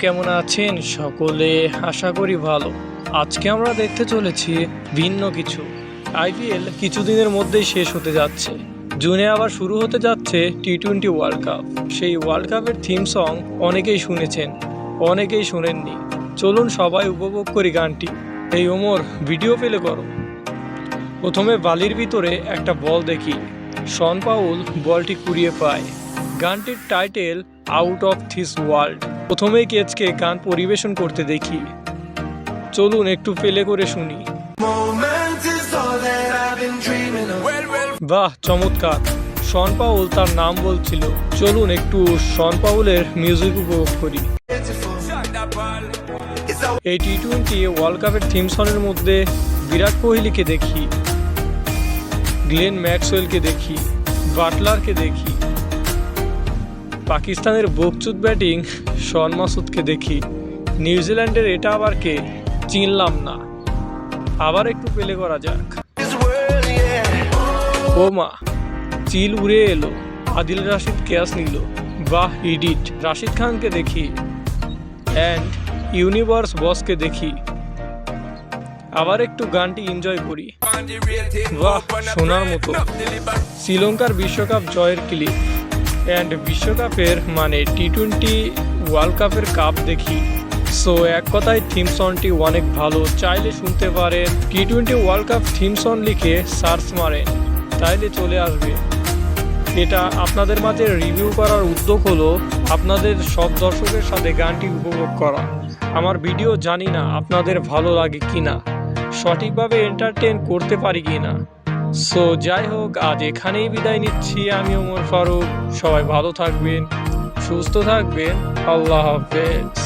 কেমন আছেন? সকলে আশা করি ভালো। আজকে আমরা দেখতে চলেছি ভিন্ন কিছু। আইপিএল কিছুদিনের মধ্যেই শেষ হতে যাচ্ছে। জুনে আবার শুরু হতে যাচ্ছে টি টোয়েন্টি ওয়ার্ল্ড কাপ সেই ওয়ার্ল্ড কাপের থিম সং অনেকেই শুনেছেন, অনেকেই শুনেননি। চলুন সবাই উপভোগ করি গানটি। এই ওমর ভিডিও পেলে করো। প্রথমে বালির ভিতরে একটা বল দেখি। শন পাউল বলটি কুড়িয়ে পায়। গানটির title out of this world. প্রথমেই কেচকে গান পরিবেশন করতে দেখি? চলুন একটু পেলে করে শুনি। বাহ, চমৎকার। শন পাউল তার নাম বলছিল। চলুন একটু শন পাউলের মিউজিক উপভোগ করি। এই টি টোয়েন্টি ওয়ার্ল্ড কাপের থিম সনের মধ্যে বিরাট কোহলিকে দেখি, গ্লেন ম্যাক্সওয়েলকে দেখি, বাটলারকে দেখি। পাকিস্তানের বকচুদ ব্যাটিং শন মাসুদকে দেখি। নিউজিল্যান্ডের এটা আবার কে? চিনলাম না। আবার একটু পেলে করা যাক। ও মা চিল উড়ে এলো। আদিল রাশিদ ক্যাচ নিল। বাহ, ইডিট। রাশিদ খানকে দেখি। অ্যান্ড ইউনিভার্স বসকে দেখি। আবার একটু গানটি এনজয় করি। বাহ শোনার মতো। শ্রীলঙ্কার বিশ্বকাপ জয়ের ক্লিপ। অ্যান্ড বিশ্বকাপের মানে টি টোয়েন্টি ওয়ার্ল্ড কাপের কাপ দেখি। সো এক কথায় থিম সনটি অনেক ভালো। চাইলে শুনতে পারেন। T twenty world cup theme song লিখে সার্চ মারেন। তাইলে চলে আসবে। এটা আপনাদের মাঝে রিভিউ করার উদ্যোগ হলো আপনাদের সব দর্শকের সাথে গানটি উপভোগ করা। আমার ভিডিও জানি না আপনাদের ভালো লাগে কি না সঠিকভাবে এন্টারটেন করতে পারি কিনা। সো যাই হোক আজ এখানেই বিদায় নিচ্ছি আমি ওমর ফারুক। সবাই ভালো থাকবেন, সুস্থ থাকবেন। আল্লাহ হাফেজ।